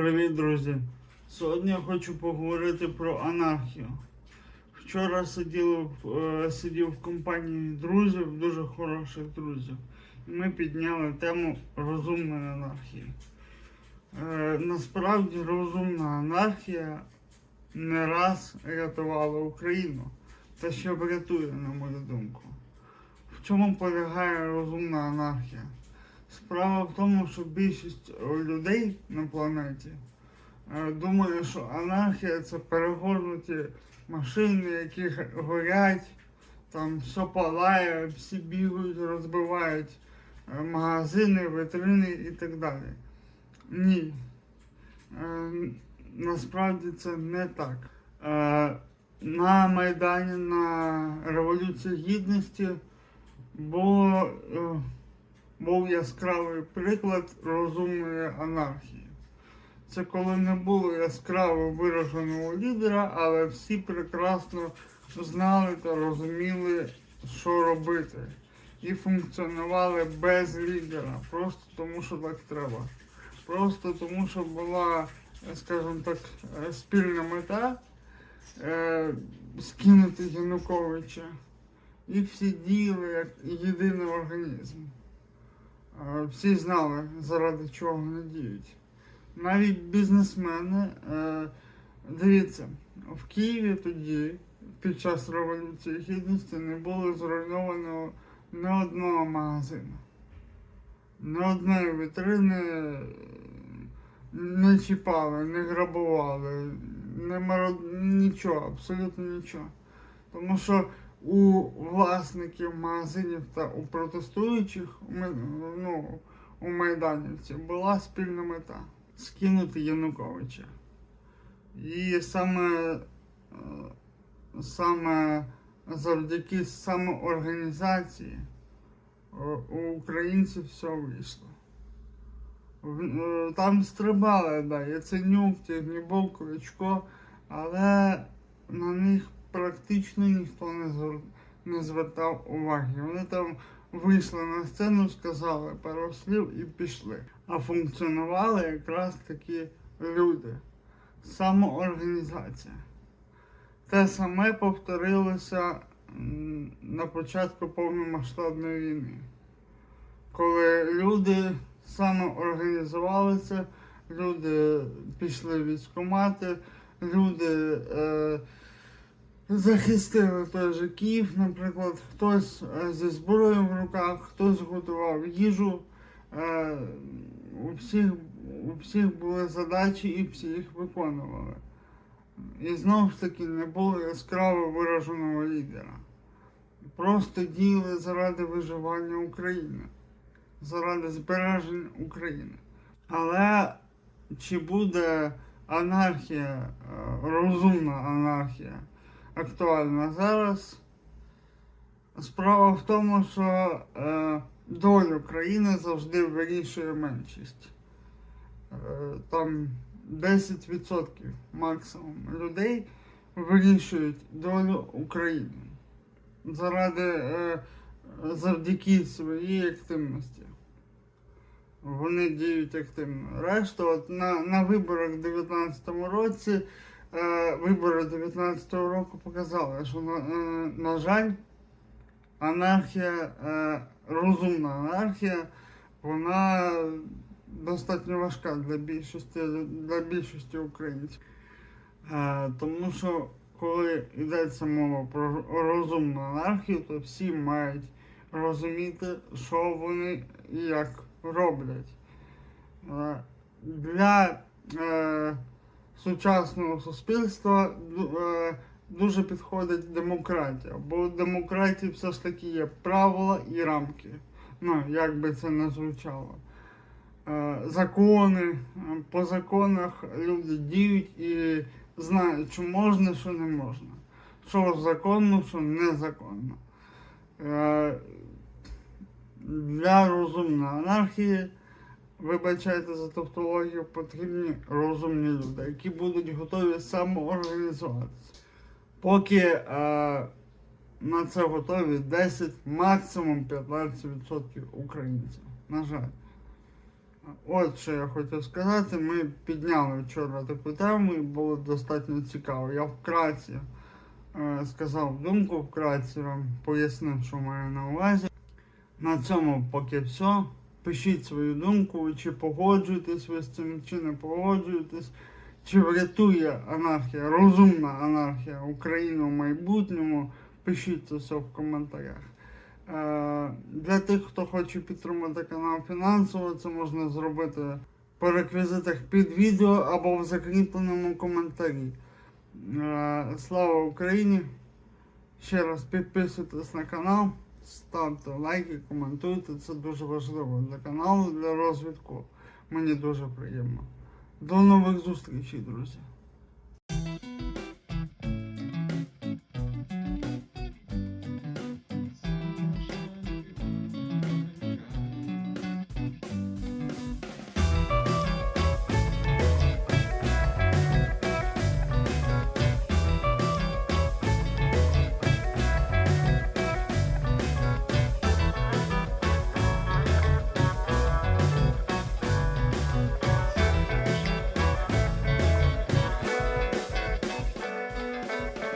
Привіт, друзі! Сьогодні я хочу поговорити про анархію. Вчора сидів, е, сидів в компанії друзів, дуже хороших друзів. І ми підняли тему розумної анархії. Е, насправді розумна анархія не раз рятувала Україну. Та ще врятує, на мою думку. В чому полягає розумна анархія? Справа в тому, що більшість людей на планеті е, думає, що анархія це перегорнуті машини, які горять, там все палає, всі бігають, розбивають е, магазини, витрини і так далі. Ні. Е, Насправді це не так. На Майдані, на Революції Гідності було. Був яскравий приклад розумної анархії. Це коли не було яскраво вираженого лідера, але всі прекрасно знали та розуміли, що робити. І функціонували без лідера, просто тому, що так треба. Просто тому, що була, скажімо так, спільна мета е, скинути Януковича. І всі діяли як єдиний організм. Всі знали, заради чого вони діють. Навіть бізнесмени, е, дивіться, в Києві тоді, під час Революції Гідності, не було зруйновано ні одного магазину. Ні одної вітрини не чіпали, не грабували, не марод... нічого, абсолютно нічого. Тому що у власників магазинів та у протестуючих ну, у майданівців була спільна мета скинути Януковича. І саме, саме завдяки самоорганізації е, у українців все вийшло. Е, Там стрибали, да, Яценюк, Тягнібок, Кличко, але на них практично ніхто не, звер... не звертав уваги. Вони там вийшли на сцену, сказали пару слів і пішли. А функціонували якраз такі люди. Самоорганізація. Те саме повторилося на початку повномасштабної війни. Коли люди самоорганізувалися, люди пішли в військкомати, люди е, захистили же Київ, наприклад, хтось е, зі зброєю в руках, хтось готував їжу. Е, у, всіх, у всіх були задачі і всі їх виконували. І знову ж таки не було яскраво вираженого лідера. Просто діяли заради виживання України, заради збереження України. Але чи буде анархія, е, розумна анархія актуальна зараз? Справа в тому, що е, долю країни завжди вирішує меншість. Е, там 10% максимум людей вирішують долю України заради е, завдяки своїй активності. Вони діють активно. Решта, от на, на виборах в 2019 році, вибори 2019 року показали, що на, е, на жаль, анархія, е, розумна анархія, вона достатньо важка для більшості, для більшості українців. Е, тому що коли йдеться мова про розумну анархію, то всі мають розуміти, що вони і як роблять. Е, Для е, сучасного суспільства е, дуже підходить демократія, бо в демократії все ж таки є правила і рамки. Ну, як би це не звучало. Е, Закони, е, по законах люди діють і знають, що можна, що не можна. Що законно, що незаконно. Для розумної анархії, вибачайте за тавтологію, потрібні розумні люди, які будуть готові самоорганізуватися. Поки е, на це готові 10, максимум 15% українців. На жаль. От що я хотів сказати. Ми підняли вчора таку тему і було достатньо цікаво. Я вкратці е, сказав думку, вкратці вам пояснив, що маю на увазі. На цьому поки все. Пишіть свою думку, чи погоджуєтесь ви з цим, чи не погоджуєтесь, чи врятує анархія, розумна анархія Україну в майбутньому. Пишіть це все в коментарях. Е, Для тих, хто хоче підтримати канал фінансово, це можна зробити по реквізитах під відео або в закріпленому коментарі. Е, Слава Україні! Ще раз підписуйтесь на канал, ставте лайки, коментуйте. Це дуже важливо для каналу, для розвитку. Мені дуже приємно. До нових зустрічей, друзі!